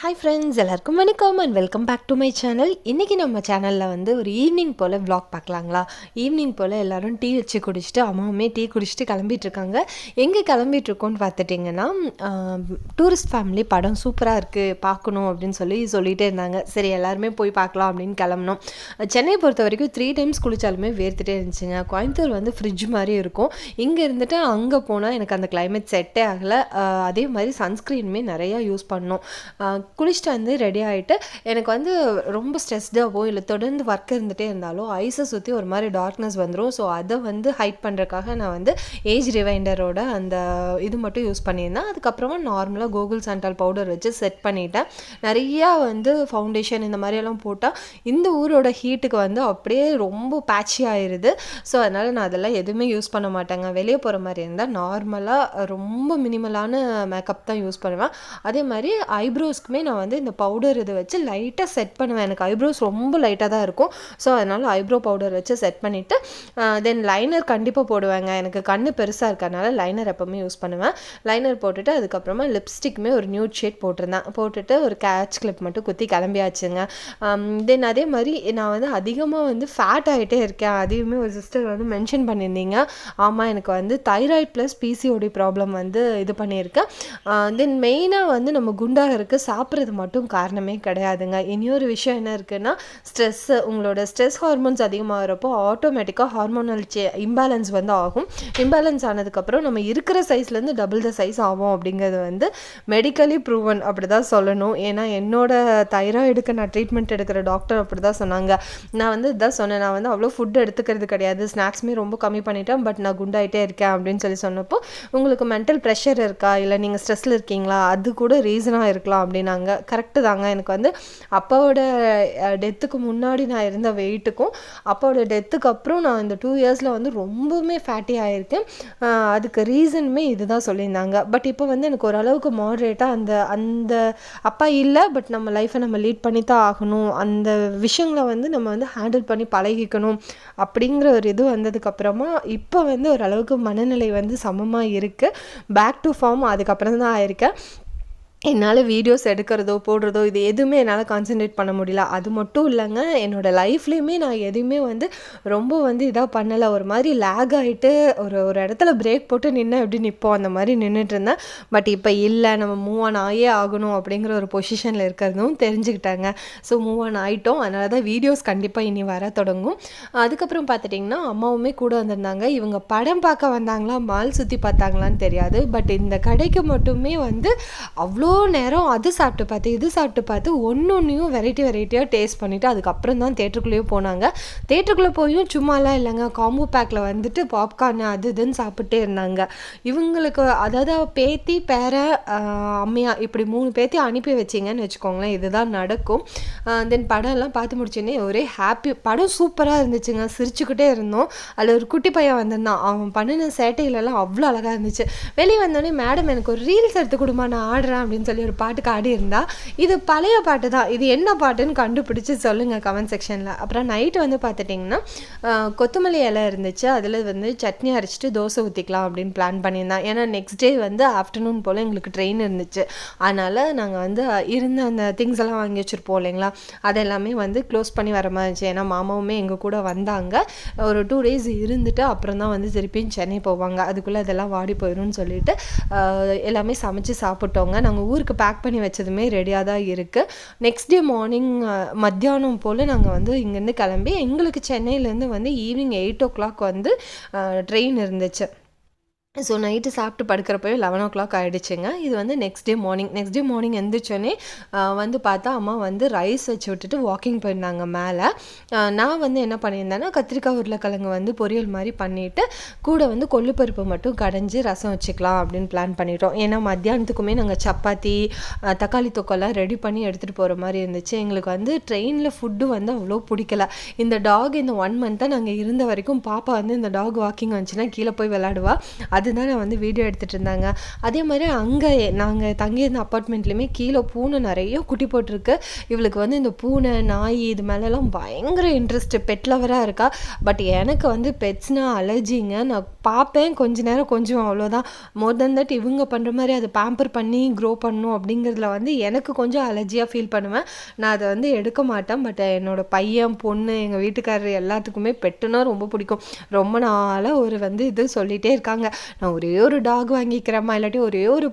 Hi friends எல்லாருக்கும் வணக்கம் and welcome back to my channel இன்றைக்கி நம்ம சேனலில் வந்து ஒரு ஈவினிங் போல் வ்ளாக் பார்க்கலாங்களா? ஈவினிங் போல் எல்லோரும் டீ வச்சு குடிச்சிட்டு அம்மாவுமே டீ குடிச்சிட்டு கிளம்பிட்டுருக்காங்க எங்கே கிளம்பிட்டுருக்கோன்னு பார்த்துட்டிங்கன்னா டூரிஸ்ட் ஃபேமிலி படம் சூப்பராக இருக்குது பார்க்கணும் அப்படின்னு சொல்லி சொல்லிகிட்டே இருந்தாங்க. சரி எல்லாருமே போய் பார்க்கலாம் அப்படின்னு கிளம்புனோம் சென்னையை பொறுத்த வரைக்கும் த்ரீ டைம்ஸ் குளிச்சாலுமே வேர்த்துட்டே இருந்துச்சுங்க. கோயம்புத்தூர் வந்து ஃப்ரிட்ஜ் மாதிரி இருக்கும். இங்கே இருந்துட்டு அங்கே போனால் எனக்கு அந்த கிளைமேட் செட்டே ஆகலை. அதே மாதிரி சன்ஸ்க்ரீனுமே நிறையா யூஸ் பண்ணோம் குளிச்சுட்டு வந்து ரெடி ஆகிட்டு எனக்கு வந்து ரொம்ப ஸ்ட்ரெஸ்டாகவோ இல்லை தொடர்ந்து ஒர்க் இருந்துகிட்டே இருந்தாலும் ஐஸை சுற்றி ஒரு மாதிரி டார்க்னஸ் வந்துடும் ஸோ அதை வந்து ஹைட் பண்ணுறக்காக நான் வந்து ஏஜ் ரிவைண்டரோட அந்த இது மட்டும் யூஸ் பண்ணியிருந்தேன். அதுக்கப்புறமா நார்மலாக கூகுள் சாண்டால் பவுடர் வச்சு செட் பண்ணிட்டேன். நிறையா வந்து ஃபவுண்டேஷன் இந்த மாதிரியெல்லாம் போட்டால் இந்த ஊரோட ஹீட்டுக்கு வந்து அப்படியே ரொம்ப பேட்சி ஆயிடுது ஸோ அதனால் நான் அதெல்லாம் எதுவுமே யூஸ் பண்ண மாட்டேங்க. வெளியே போகிற மாதிரி இருந்தால் நார்மலாக ரொம்ப மினிமலான மேக்கப் தான் யூஸ் பண்ணுவேன். அதே மாதிரி ஐப்ரோஸ்க்குமே நான் வந்து இந்த பவுடர் இதை வச்சு லைட்டாக செட் பண்ணுவேன். எனக்கு ஐப்ரோஸ் ரொம்ப லைட்டாக தான் இருக்கும். ஸோ அதனால் ஐப்ரோ பவுடர் வச்சு செட் பண்ணிவிட்டு தென் லைனர் கண்டிப்பாக போடுவேங்க. எனக்கு கண் பெருசாக இருக்கிறதுனால லைனர் எப்போவுமே யூஸ் பண்ணுவேன். லைனர் போட்டுட்டு அதுக்கப்புறமா லிப்ஸ்டிக்குமே ஒரு நியூட் ஷேட் போட்டிருந்தேன். போட்டுட்டு ஒரு கேட்ச் கிளிப் மட்டும் குத்தி கிளம்பியாச்சுங்க. தென் அதே மாதிரி நான் வந்து அதிகமாக வந்து ஃபேட் ஆகிட்டே இருக்கேன். அதையுமே ஒரு சிஸ்டர் வந்து மென்ஷன் பண்ணியிருந்தீங்க. ஆமாம் எனக்கு வந்து தைராய்ட் ப்ளஸ் பிசிஓடி ப்ராப்ளம் வந்து இது பண்ணியிருக்கேன் தென் மெயினாக வந்து நம்ம குண்டாக இருக்குது சாப்பிட்டு சாப்பிட்றது மட்டும் காரணமே கிடையாதுங்க. இனியொரு விஷயம் என்ன இருக்குன்னா ஸ்ட்ரெஸ்ஸு உங்களோட ஸ்ட்ரெஸ் ஹார்மோன்ஸ் அதிகமாகிறப்போ ஆட்டோமேட்டிக்காக ஹார்மோனல் சே இம்பேலன்ஸ் வந்து ஆகும். இம்பேலன்ஸ் ஆனதுக்கப்புறம் நம்ம இருக்கிற சைஸ்லேருந்து டபுள் த சைஸ் ஆகும் அப்படிங்கிறது வந்து மெடிக்கலி ப்ரூவன் அப்படி தான் சொல்லணும். ஏன்னா என்னோட தைராய்டுக்கு நான் ட்ரீட்மெண்ட் எடுக்கிற டாக்டர் அப்படி தான் சொன்னாங்க. நான் வந்து இதான் சொன்னேன். நான் வந்து அவ்வளோ ஃபுட் எடுத்துக்கிறது கிடையாது. ஸ்நாக்ஸுமே ரொம்ப கம்மி பண்ணிட்டேன். பட் நான் குண்டாயிட்டே இருக்கேன் அப்படின்னு சொல்லி சொன்னப்போ உங்களுக்கு மென்டல் ப்ரெஷர் இருக்கா? இல்லை நீங்கள் ஸ்ட்ரெஸ்ஸில் இருக்கீங்களா? அது கூட ரீசனாக இருக்கலாம் அப்படின்னாங்க. கரெக்டு தாங்க. எனக்கு வந்து அப்பாவோட டெத்துக்கு முன்னாடி நான் இருந்த வெயிட்டுக்கும் அப்பாவோட டெத்துக்கு அப்புறம் நான் இந்த டூ இயர்ஸில் வந்து ரொம்பவுமே ஃபேட்டி ஆகிருக்கேன் அதுக்கு ரீசனுமே இதுதான் சொல்லியிருந்தாங்க. பட் இப்போ வந்து எனக்கு ஓரளவுக்கு மாடரேட்டாக அந்த அந்த அப்பா இல்லை பட் நம்ம லைஃப்பை நம்ம லீட் பண்ணி தான் ஆகணும். அந்த விஷயங்களை வந்து நம்ம வந்து ஹேண்டில் பண்ணி பழகிக்கணும் அப்படிங்கிற ஒரு இது வந்ததுக்கப்புறமா இப்போ வந்து ஓரளவுக்கு மனநிலை வந்து சமமாக இருக்குது பேக் டு ஃபார்ம் அதுக்கப்புறம் தான் ஆயிருக்கேன். என்னால் வீடியோஸ் எடுக்கிறதோ போடுறதோ இது எதுவுமே என்னால் கான்சென்ட்ரேட் பண்ண முடியல. அது மட்டும் இல்லைங்க என்னோடய லைஃப்லேயுமே நான் எதுவுமே வந்து ரொம்ப வந்து இதாக பண்ணலை. ஒரு மாதிரி லேக் ஆகிட்டு ஒரு ஒரு இடத்துல பிரேக் போட்டு நின்று எப்படி நிற்போம் அந்த மாதிரி நின்றுட்டு இருந்தேன். பட் இப்போ இல்லை நம்ம மூவ் ஆன் ஆகியே ஆகணும் அப்படிங்கிற ஒரு பொசிஷனில் இருக்கிறதும் தெரிஞ்சுக்கிட்டாங்க. ஸோ மூவ் ஆன் ஆகிட்டோம் அதனால தான் வீடியோஸ் கண்டிப்பாக இனி வர தொடங்கும். அதுக்கப்புறம் பார்த்துட்டிங்கன்னா அம்மாவுமே கூட வந்திருந்தாங்க. இவங்க படம் பார்க்க வந்தாங்களா மால் சுற்றி பார்த்தாங்களான்னு தெரியாது. பட் இந்த கடைக்கு மட்டுமே வந்து அவ்வளோ நேரம் அது சாப்பிட்டு பார்த்து இது சாப்பிட்டு பார்த்து ஒன்று ஒன்றையும் வெரைட்டி வெரைட்டியாக டேஸ்ட் பண்ணிவிட்டு அதுக்கப்புறம் தான் தேட்டருக்குள்ளேயும் போனாங்க. தேட்டருக்குள்ளே போயும் சும்மாலாம் இல்லைங்க. காம்போ பேக்கில் வந்துட்டு பாப்கார்ன் அது இதுன்னு சாப்பிட்டே இருந்தாங்க. இவங்களுக்கு அதாவது பேத்தி பேர அம்மையா இப்படி மூணு பேத்தி அனுப்பி வச்சிங்கன்னு வச்சுக்கோங்களேன் இதுதான் நடக்கும். தென் படம் எல்லாம் பார்த்து முடிச்சோன்னே ஒரே ஹாப்பி படம் சூப்பராக இருந்துச்சுங்க. சிரிச்சுக்கிட்டே இருந்தோம். அதில் ஒரு குட்டி பையன் வந்திருந்தான். அவன் பண்ணின சேட்டையிலலாம் அவ்வளோ அழகாக இருந்துச்சு. வெளியே வந்தோடனே மேடம் எனக்கு ஒரு ரீல்ஸ் எடுத்து கொடுமா நான் ஆடுறேன் அப்படின்னு அப்படின்னு சொல்லி ஒரு பாட்டுக்கு ஆடி இருந்தா இது பழைய பாட்டு தான் இது என்ன பாட்டுன்னு கண்டுபிடிச்சி சொல்லுங்கள் கமெண்ட் செக்ஷனில் அப்புறம் நைட்டு வந்து பார்த்துட்டிங்கன்னா கொத்தமல்லி இலை இருந்துச்சு. அதில் வந்து சட்னி அரைச்சிட்டு தோசை ஊற்றிக்கலாம் அப்படின்னு பிளான் பண்ணியிருந்தேன் ஏன்னா நெக்ஸ்ட் டே வந்து ஆஃப்டர்நூன் போல் எங்களுக்கு ட்ரெயின் இருந்துச்சு. அதனால் நாங்கள் வந்து இருந்த அந்த திங்ஸ் எல்லாம் வாங்கி வச்சுருப்போம் இல்லைங்களா? அதெல்லாமே வந்து க்ளோஸ் பண்ணி வர மாதிரி இருந்துச்சு. ஏன்னா மாமாவுமே எங்கள் கூட வந்தாங்க. ஒரு டூ டேஸ் இருந்துட்டு அப்புறம் தான் வந்து திருப்பியும் சென்னை போவாங்க. அதுக்குள்ளே அதெல்லாம் வாடி போயிடும்னு சொல்லிட்டு எல்லாமே சமைச்சு சாப்பிட்டோங்க. நாங்கள் ஊருக்கு பேக் பண்ணி வச்சதுமே ரெடியாக தான் இருக்குது நெக்ஸ்ட் டே மார்னிங் மத்தியானம் போல் நாங்கள் வந்து இங்கேருந்து கிளம்பி எங்களுக்கு சென்னையிலேருந்து வந்து ஈவினிங் எயிட் ஓ கிளாக் வந்து ட்ரெயின் இருந்துச்சு. ஸோ நைட்டு சாப்பிட்டு படுக்கிறப்பவே லெவன் ஓ கிளாக் ஆகிடுச்சுங்க இது வந்து next day morning next day morning எந்திரிச்சோன்னே வந்து பார்த்தா அம்மா வந்து ரைஸ் வச்சு விட்டுட்டு வாக்கிங் போயிருந்தாங்க மேலே. நான் வந்து என்ன பண்ணியிருந்தேன்னா கத்திரிக்காய் உருளைக்கிழங்கு வந்து பொரியல் மாதிரி பண்ணிவிட்டு கூட வந்து கொள்ளுப்பருப்பு மட்டும் கடைஞ்சி ரசம் வச்சுக்கலாம் அப்படின்னு பிளான் பண்ணிட்டோம். ஏன்னா மத்தியானத்துக்குமே நாங்கள் சப்பாத்தி தக்காளி தொக்கெல்லாம் ரெடி பண்ணி எடுத்துகிட்டு போகிற மாதிரி இருந்துச்சு. எங்களுக்கு வந்து ட்ரெயினில் ஃபுட்டு வந்து அவ்வளோ பிடிக்கல. இந்த டாக் இந்த ஒன் மந்த்தாக நாங்கள் இருந்த வரைக்கும் பாப்பா வந்து இந்த டாக் வாக்கிங் வந்துச்சுன்னா கீழே போய் விளாடுவா அது அதுதான் நான் வந்து வீடியோ எடுத்துகிட்டு இருந்தாங்க. அதே மாதிரி அங்கே நாங்கள் தங்கியிருந்த அப்பார்ட்மெண்ட்லேயுமே கீழே பூனை நிறைய குட்டி போட்டிருக்கு. இவளுக்கு வந்து இந்த பூனை நாய் இது மேலெலாம் பயங்கர இன்ட்ரெஸ்ட்டு பெட் லவராக இருக்கா. பட் எனக்கு வந்து பெட்ஸ்னால் அலர்ஜிங்க நான் பார்ப்பேன் கொஞ்ச நேரம் கொஞ்சம் அவ்வளோதான் மோர் தென் தட் இவங்க பண்ணுற மாதிரி அதை பேம்பர் பண்ணி க்ரோ பண்ணும் அப்படிங்கிறதுல வந்து எனக்கு கொஞ்சம் அலர்ஜியாக ஃபீல் பண்ணுவேன். நான் அதை வந்து எடுக்க மாட்டேன். பட் என்னோடய பையன் பொண்ணு எங்கள் வீட்டுக்காரர் எல்லாத்துக்குமே பெட்டுனா ரொம்ப பிடிக்கும். ரொம்ப நாளாக ஒரு வந்து இது சொல்லிகிட்டே இருக்காங்க. நான் ஒரே ஒரு டாக் வாங்கிக்கிறேம்மா இல்லாட்டி ஒரே ஒரு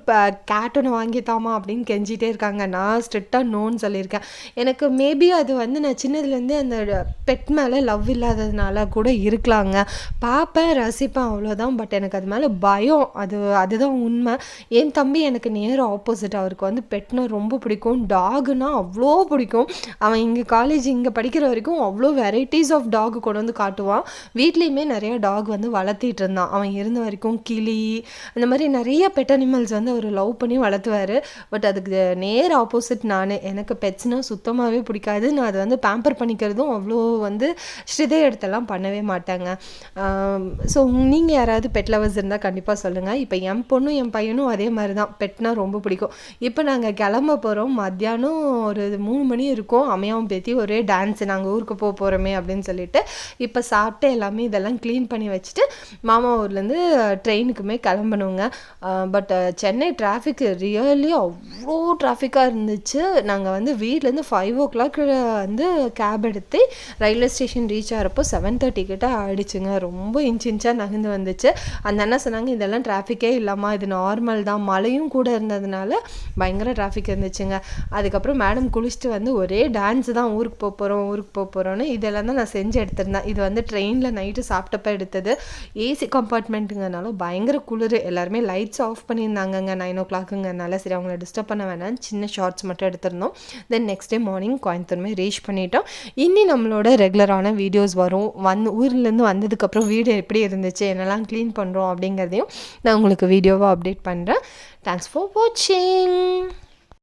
கேட் ஒன்று வாங்கித்தாமா அப்படின்னு கெஞ்சிட்டே இருக்காங்க. நான் ஸ்ட்ரிக்டாக நோன்னு சொல்லியிருக்கேன். எனக்கு மேபி அது வந்து நான் சின்னதுலேருந்தே அந்த பெட் மேலே லவ் இல்லாததுனால கூட இருக்கலாங்க. பார்ப்பேன் ரசிப்பேன் அவ்வளோதான் பட் எனக்கு அது மேலே பயம். அது அதுதான் உண்மை. என் தம்பி எனக்கு நேர் ஆப்போசிட் அவருக்கு வந்து பெட்னா ரொம்ப பிடிக்கும். டாகுனா அவ்வளோ பிடிக்கும். அவன் இங்கே காலேஜ் இங்கே படிக்கிற வரைக்கும் அவ்வளோ வெரைட்டிஸ் ஆஃப் டாக் கொண்டு வந்து காட்டுவான். வீட்லேயுமே நிறையா டாக் வந்து வளர்த்திட்டு இருந்தான். அவன் இருந்த வரைக்கும் கிளி அந்த மாதிரி நிறைய பெட் அனிமல்ஸ் வந்து அவர் லவ் பண்ணி வளர்த்துவார். பட் அதுக்கு நேர் ஆப்போசிட் நான். எனக்கு பெட்ஸ்னால் சுத்தமாகவே பிடிக்காது. நான் அதை வந்து பேம்பர் பண்ணிக்கிறதும் அவ்வளோ வந்து ஸ்ரிதை இடத்தெல்லாம் பண்ணவே மாட்டாங்க. ஸோ நீங்கள் யாராவது பெட் லவர்ஸ் இருந்தால் கண்டிப்பாக சொல்லுங்கள் இப்போ என் பொண்ணும் என் பையனும் அதே மாதிரி தான் பெட்னா ரொம்ப பிடிக்கும். இப்போ நாங்கள் கிளம்ப போகிறோம் மத்தியானம் ஒரு மூணு மணி இருக்கும். அமையாவும் பேத்தி ஒரே டான்ஸ் நாங்கள் ஊருக்கு போக போகிறோமே அப்படின்னு சொல்லிட்டு இப்போ சாப்பிட்டு எல்லாமே இதெல்லாம் க்ளீன் பண்ணி வச்சுட்டு மாமா ஊர்லேருந்து ட்ரெயினுக்குமே கிளம்பணுங்க. பட் சென்னை டிராஃபிக் ரியலி அவ்வளோ டிராஃபிக்காக இருந்துச்சு. நாங்கள் வந்து வீட்லேருந்து ஃபைவ் ஓ கிளாக் வந்து கேப் எடுத்து ரயில்வே ஸ்டேஷன் ரீச் ஆகிறப்போ செவன் தேர்ட்டி கிட்ட ஆகிடுச்சுங்க ரொம்ப இன்ச் இன்ச்சாக நகர்ந்து வந்துச்சு. அந்த அண்ணா சொன்னாங்க இதெல்லாம் டிராஃபிக்கே இல்லாமல் இது நார்மல் தான். மழையும் கூட இருந்ததுனால பயங்கர டிராஃபிக் இருந்துச்சுங்க. அதுக்கப்புறம் மேடம் குளிச்சுட்டு வந்து ஒரே டான்ஸ் தான் ஊருக்கு போக போகிறோம் ஊருக்கு போக போகிறோன்னு இதெல்லாம் தான் நான் செஞ்சு எடுத்திருந்தேன். இது வந்து ட்ரெயினில் நைட்டு சாப்பிட்டப்ப எடுத்தது. ஏசி கம்பார்ட்மெண்ட்டுங்கனால பயங்கர குளிர். எல்லாருமே லைட்ஸ் ஆஃப் பண்ணியிருந்தாங்கங்க நைன் ஓ கிளாக்குங்கனால சரி அவங்கள டிஸ்டர்ப் பண்ண வேணாம் சின்ன ஷார்ட்ஸ் மட்டும் எடுத்திருந்தோம். தென் நெக்ஸ்ட் டே மார்னிங் கோயம்புத்தூருமே ரீச் பண்ணிட்டோம். இனி நம்மளோட ரெகுலரான வீடியோஸ் வரும். வந்து ஊர்லேருந்து வந்ததுக்கப்புறம் வீடு எப்படி இருந்துச்சு என்னெல்லாம் க்ளீன் பண்ணுறோம் அப்படிங்கிறதையும் நான் உங்களுக்கு வீடியோவாக அப்டேட் பண்ணுறேன் தேங்க்ஸ் ஃபார் வாட்சிங்